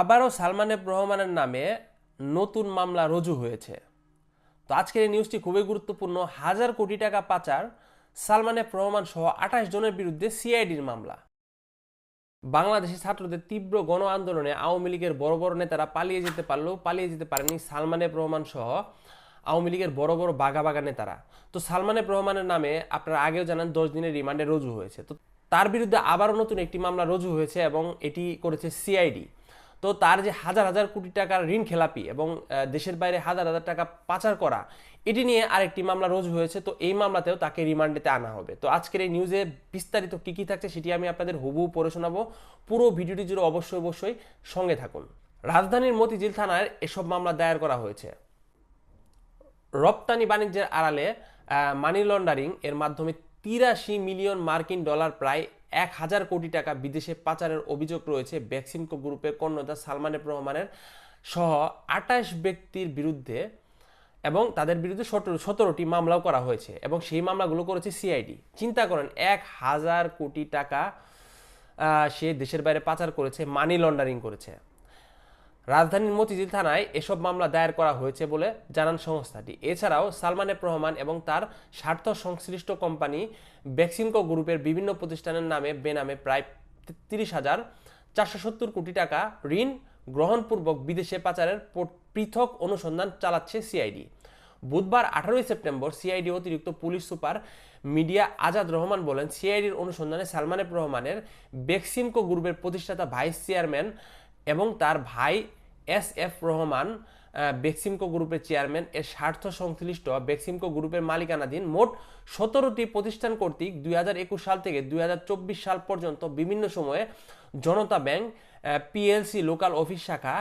আবারও সালমান এফ রহমানের নামে নতুন মামলা রুজু হয়েছে। তো আজকের এই নিউজটি খুবই গুরুত্বপূর্ণ। হাজার কোটি টাকা পাচার সালমান এফ রহমান সহ আঠাশ জনের বিরুদ্ধে সিআইডির মামলা। বাংলাদেশি ছাত্রদের তীব্র গণ আন্দোলনে আওয়ামী লীগের বড় বড় নেতারা পালিয়ে যেতে পারলেও পালিয়ে যেতে পারেনি সালমান এফ রহমান সহ আওয়ামী লীগের বড় বড় বাঘা বাঘা নেতারা। তো সালমান এফ রহমানের নামে আপনারা আগেও জানান দশ দিনের রিমান্ডে রুজু হয়েছে। তো তার বিরুদ্ধে আবারও নতুন একটি মামলা রুজু হয়েছে এবং এটি করেছে সিআইডি তো তার যে হাজার হাজার কোটি টাকার ঋণ খেলাপি এবং দেশের বাইরে হাজার হাজার টাকা পাচার করা, এটি নিয়ে আরেকটি মামলা রোজ হয়েছে। তো এই মামলাতেও তাকে রিমান্ডেতে আনা হবে। তো আজকের এই নিউজে বিস্তারিত কী কী থাকছে সেটি আমি আপনাদের হুবহু পড়ে শোনাবো। পুরো ভিডিওটি জুড়ে অবশ্যই অবশ্যই সঙ্গে থাকুন। রাজধানীর মতিঝিল থানায় এসব মামলা দায়ের করা হয়েছে। রপ্তানি বাণিজ্যের আড়ালে মানি লন্ডারিং এর মাধ্যমে তিরাশি মিলিয়ন মার্কিন ডলার প্রায় এক হাজার কোটি টাকা বিদেশে পাচারের অভিযোগ রয়েছে ভ্যাকসিনকো গ্রুপের কর্ণদা সালমানের রহমানের সহ আঠাশ ব্যক্তির বিরুদ্ধে এবং তাদের বিরুদ্ধে সতেরো সতেরোটি মামলাও করা হয়েছে এবং সেই মামলাগুলো করেছে সিআইডি। চিন্তা করেন, এক হাজার কোটি টাকা সে দেশের বাইরে পাচার করেছে মানি লন্ডারিং করেছে। রাজধানীর মতিঝিল থানায় এসব মামলা দায়ের করা হয়েছে বলে জানান সংস্থাটি। এছাড়াও সালমান এফ রহমান এবং তার স্বার্থ সংশ্লিষ্ট কোম্পানি ভ্যাকসিনকো গ্রুপের বিভিন্ন প্রতিষ্ঠানের নামে বেনামে প্রায় তিরিশ হাজার চারশো সত্তর কোটি টাকা ঋণ গ্রহণপূর্বক বিদেশে পাচারের পৃথক অনুসন্ধান চালাচ্ছে সিআইডি। বুধবার আঠারোই সেপ্টেম্বর সিআইডি অতিরিক্ত police super media Azad Rahman বলেন, সিআইডির অনুসন্ধানে সালমান এফ রহমানের বেক্সিমকো গ্রুপের প্রতিষ্ঠাতা ভাইস চেয়ারম্যান এবং তার ভাই এস এফ রহমান বেক্সিমকো গ্রুপের চেয়ারম্যান, এর স্বার্থ সংশ্লিষ্ট বেক্সিমকো গ্রুপের মালিকানাধীন মোট সতেরোটি প্রতিষ্ঠান কর্তৃক দুই হাজার একুশ সাল থেকে দুই হাজার চব্বিশ সাল পর্যন্ত বিভিন্ন সময়ে Janata bank PLC local office শাখা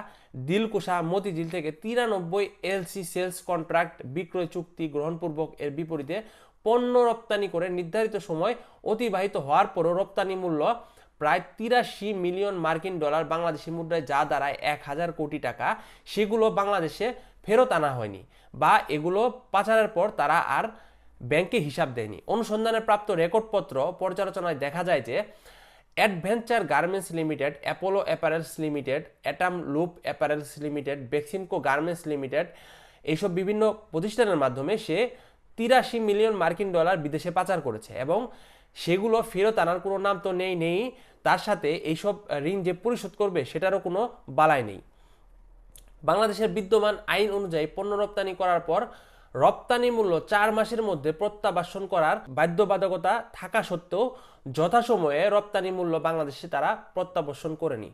দিলকুশা মতিঝিল থেকে তিরানব্বই এলসি সেলস কন্ট্রাক্ট বিক্রয় চুক্তি গ্রহণপূর্বক এর বিপরীতে পণ্য রপ্তানি করে নির্ধারিত সময় অতিবাহিত হওয়ার পরও রপ্তানি মূল্য প্রায় তিরাশি মিলিয়ন মার্কিন ডলার বাংলাদেশি মুদ্রায় যা দাঁড়ায় এক হাজার কোটি টাকা, সেগুলো বাংলাদেশে ফেরত আনা হয়নি বা এগুলো পাচারের পর তারা আর ব্যাংকে হিসাব দেয়নি। অনুসন্ধানে প্রাপ্ত রেকর্ডপত্র পর্যালোচনায় দেখা যায় যে adventure garments limited, Apollo apparels limited, Atom loop apparels limited, Beximco garments limited এইসব বিভিন্ন প্রতিষ্ঠানের মাধ্যমে সে তিরাশি মিলিয়ন মার্কিন ডলার বিদেশে পাচার করেছে এবং সেগুলো ফেরত আনার কোনো নাম তো নেই নেই। তার সাথে এইসব ঋণ যে পরিশোধ করবে সেটারও কোনো বালাই নেই। বাংলাদেশের বিদ্যমান আইন অনুযায়ী পণ্য রপ্তানি করার পর রপ্তানি মূল্য চার মাসের মধ্যে প্রত্যাবাসন করার বাধ্যবাধকতা থাকা সত্ত্বেও যথাসময়ে রপ্তানি মূল্য বাংলাদেশে তারা প্রত্যাবাসন করেনি।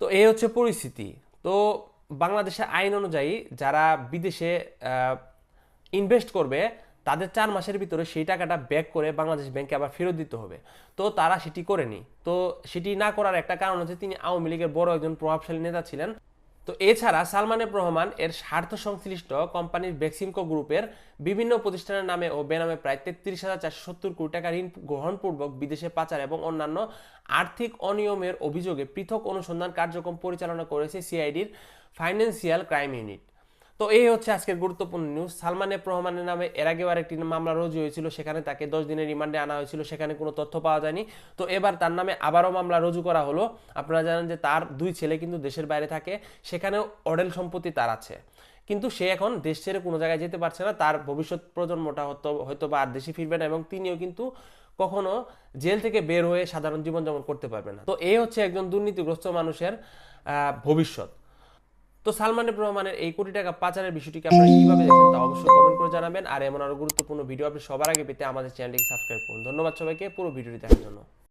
তো এই হচ্ছে পরিস্থিতি। তো বাংলাদেশের আইন অনুযায়ী যারা বিদেশে ইনভেস্ট করবে তাদের চার মাসের ভিতরে সেই টাকাটা ব্যাক করে বাংলাদেশ ব্যাংকে আবার ফেরত দিতে হবে। তো তারা সেটি করেনি। তো সেটি না করার একটা কারণ হচ্ছে তিনি আওয়ামী লীগের বড় একজন প্রভাবশালী নেতা ছিলেন। তো এছাড়া সালমান এফ রহমান এর স্বার্থ সংশ্লিষ্ট কোম্পানির বেক্সিমকো গ্রুপের বিভিন্ন প্রতিষ্ঠানের নামে ও বেনামে প্রায় তেত্রিশ হাজার চারশো সত্তর কোটি টাকা ঋণ গ্রহণপূর্বক বিদেশে পাচার এবং অন্যান্য আর্থিক অনিয়মের অভিযোগে পৃথক অনুসন্ধান কার্যক্রম পরিচালনা করেছে সিআইডির ফাইন্যান্সিয়াল ক্রাইম ইউনিট। তো এই হচ্ছে আজকের গুরুত্বপূর্ণ নিউজ সালমান এফ রহমানের নামে এর আগেও আরেকটি মামলা রুজু হয়েছিল, সেখানে তাকে দশ দিনের রিমান্ডে আনা হয়েছিল, সেখানে কোনো তথ্য পাওয়া যায়নি। তো এবার তার নামে আবারও মামলা রুজু করা হলো। আপনারা জানেন যে তার দুই ছেলে কিন্তু দেশের বাইরে থাকে, সেখানেও অডেল সম্পত্তি তার আছে। কিন্তু সে এখন দেশ ছেড়ে কোনো জায়গায় যেতে পারছে না, তার ভবিষ্যৎ প্রজন্মটা হয়তো হয়তো বা আর দেশে ফিরবে না এবং তিনিও কিন্তু কখনো জেল থেকে বের হয়ে সাধারণ জীবনযাপন করতে পারবে না। তো এই হচ্ছে একজন দুর্নীতিগ্রস্ত মানুষের ভবিষ্যৎ। তো সালমান রহমানের এই কোটি টাকা পাচারের বিষয়টিকে আপনারা কীভাবে দেখেন তা অবশ্যই কমেন্ট করে জানাবেন। আর এমন আরও গুরুত্বপূর্ণ ভিডিও আপনি সবার আগে পেতে আমাদের চ্যানেলটিকে সাবস্ক্রাইব করুন। ধন্যবাদ সবাইকে, পুরো ভিডিওটি দেখার জন্য।